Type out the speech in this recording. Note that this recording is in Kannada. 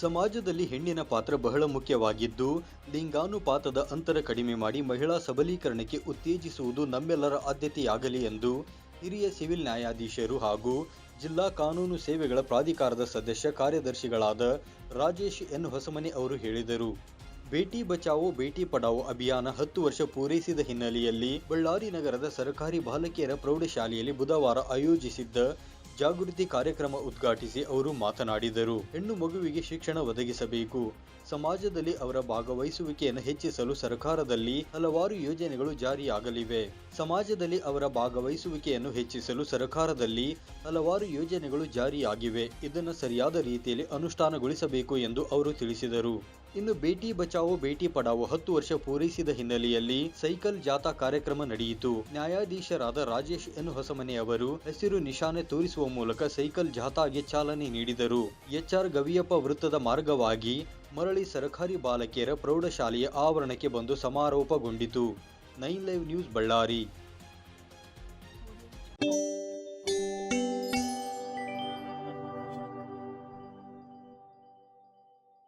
ಸಮಾಜದಲ್ಲಿ ಹೆಣ್ಣಿನ ಪಾತ್ರ ಬಹಳ ಮುಖ್ಯವಾಗಿದ್ದು, ಲಿಂಗಾನುಪಾತದ ಅಂತರ ಕಡಿಮೆ ಮಾಡಿ ಮಹಿಳಾ ಸಬಲೀಕರಣಕ್ಕೆ ಉತ್ತೇಜಿಸುವುದು ನಮ್ಮೆಲ್ಲರ ಆದ್ಯತೆಯಾಗಲಿ ಎಂದು ಹಿರಿಯ ಸಿವಿಲ್ ನ್ಯಾಯಾಧೀಶರು ಹಾಗೂ ಜಿಲ್ಲಾ ಕಾನೂನು ಸೇವೆಗಳ ಪ್ರಾಧಿಕಾರದ ಸದಸ್ಯ ಕಾರ್ಯದರ್ಶಿಗಳಾದ ರಾಜೇಶ್ ಎನ್. ಹೊಸಮನೆ ಅವರು ಹೇಳಿದರು. ಬೇಟಿ ಬಚಾವೋ, ಬೇಟಿ ಪಡಾವೋ ಅಭಿಯಾನ ಹತ್ತು ವರ್ಷ ಪೂರೈಸಿದ ಹಿನ್ನೆಲೆಯಲ್ಲಿ ಬಳ್ಳಾರಿ ನಗರದ ಸರ್ಕಾರಿ ಬಾಲಕಿಯರ ಪ್ರೌಢಶಾಲೆಯಲ್ಲಿ ಬುಧವಾರ ಆಯೋಜಿಸಿದ್ದ ಜಾಗೃತಿ ಕಾರ್ಯಕ್ರಮ ಉದ್ಘಾಟಿಸಿ ಅವರು ಮಾತನಾಡಿದರು. ಹೆಣ್ಣು ಮಗುವಿಗೆ ಶಿಕ್ಷಣ ಒದಗಿಸಬೇಕು. ಸಮಾಜದಲ್ಲಿ ಅವರ ಭಾಗವಹಿಸುವಿಕೆಯನ್ನು ಹೆಚ್ಚಿಸಲು ಸರ್ಕಾರದಲ್ಲಿ ಹಲವಾರು ಯೋಜನೆಗಳು ಜಾರಿಯಾಗಲಿವೆ. ಸಮಾಜದಲ್ಲಿ ಅವರ ಭಾಗವಹಿಸುವಿಕೆಯನ್ನು ಹೆಚ್ಚಿಸಲು ಸರ್ಕಾರದಲ್ಲಿ ಹಲವಾರು ಯೋಜನೆಗಳು ಜಾರಿಯಾಗಿವೆ. ಇದನ್ನು ಸರಿಯಾದ ರೀತಿಯಲ್ಲಿ ಅನುಷ್ಠಾನಗೊಳಿಸಬೇಕು ಎಂದು ಅವರು ತಿಳಿಸಿದರು. ಇನ್ನು ಬೇಟಿ ಬಚಾವೋ ಬೇಟಿ ಪಡಾವೋ ಹತ್ತು ವರ್ಷ ಪೂರೈಸಿದ ಹಿನ್ನೆಲೆಯಲ್ಲಿ ಸೈಕಲ್ ಜಾಥಾ ಕಾರ್ಯಕ್ರಮ ನಡೆಯಿತು. ನ್ಯಾಯಾಧೀಶರಾದ ರಾಜೇಶ್ ಎನ್ ಹೊಸಮನೆ ಅವರು ಹಸಿರು ನಿಶಾನೆ ತೋರಿಸುವ ಮೂಲಕ ಸೈಕಲ್ ಜಾಥಾಗೆ ಚಾಲನೆ ನೀಡಿದರು. ಎಚ್ಆರ್ ಗವಿಯಪ್ಪ ವೃತ್ತದ ಮಾರ್ಗವಾಗಿ ಮರಳಿ ಸರ್ಕಾರಿ ಬಾಲಕಿಯರ ಪ್ರೌಢಶಾಲೆಯ ಆವರಣಕ್ಕೆ ಬಂದು ಸಮಾರೋಪಗೊಂಡಿತು. Nine live news Ballari.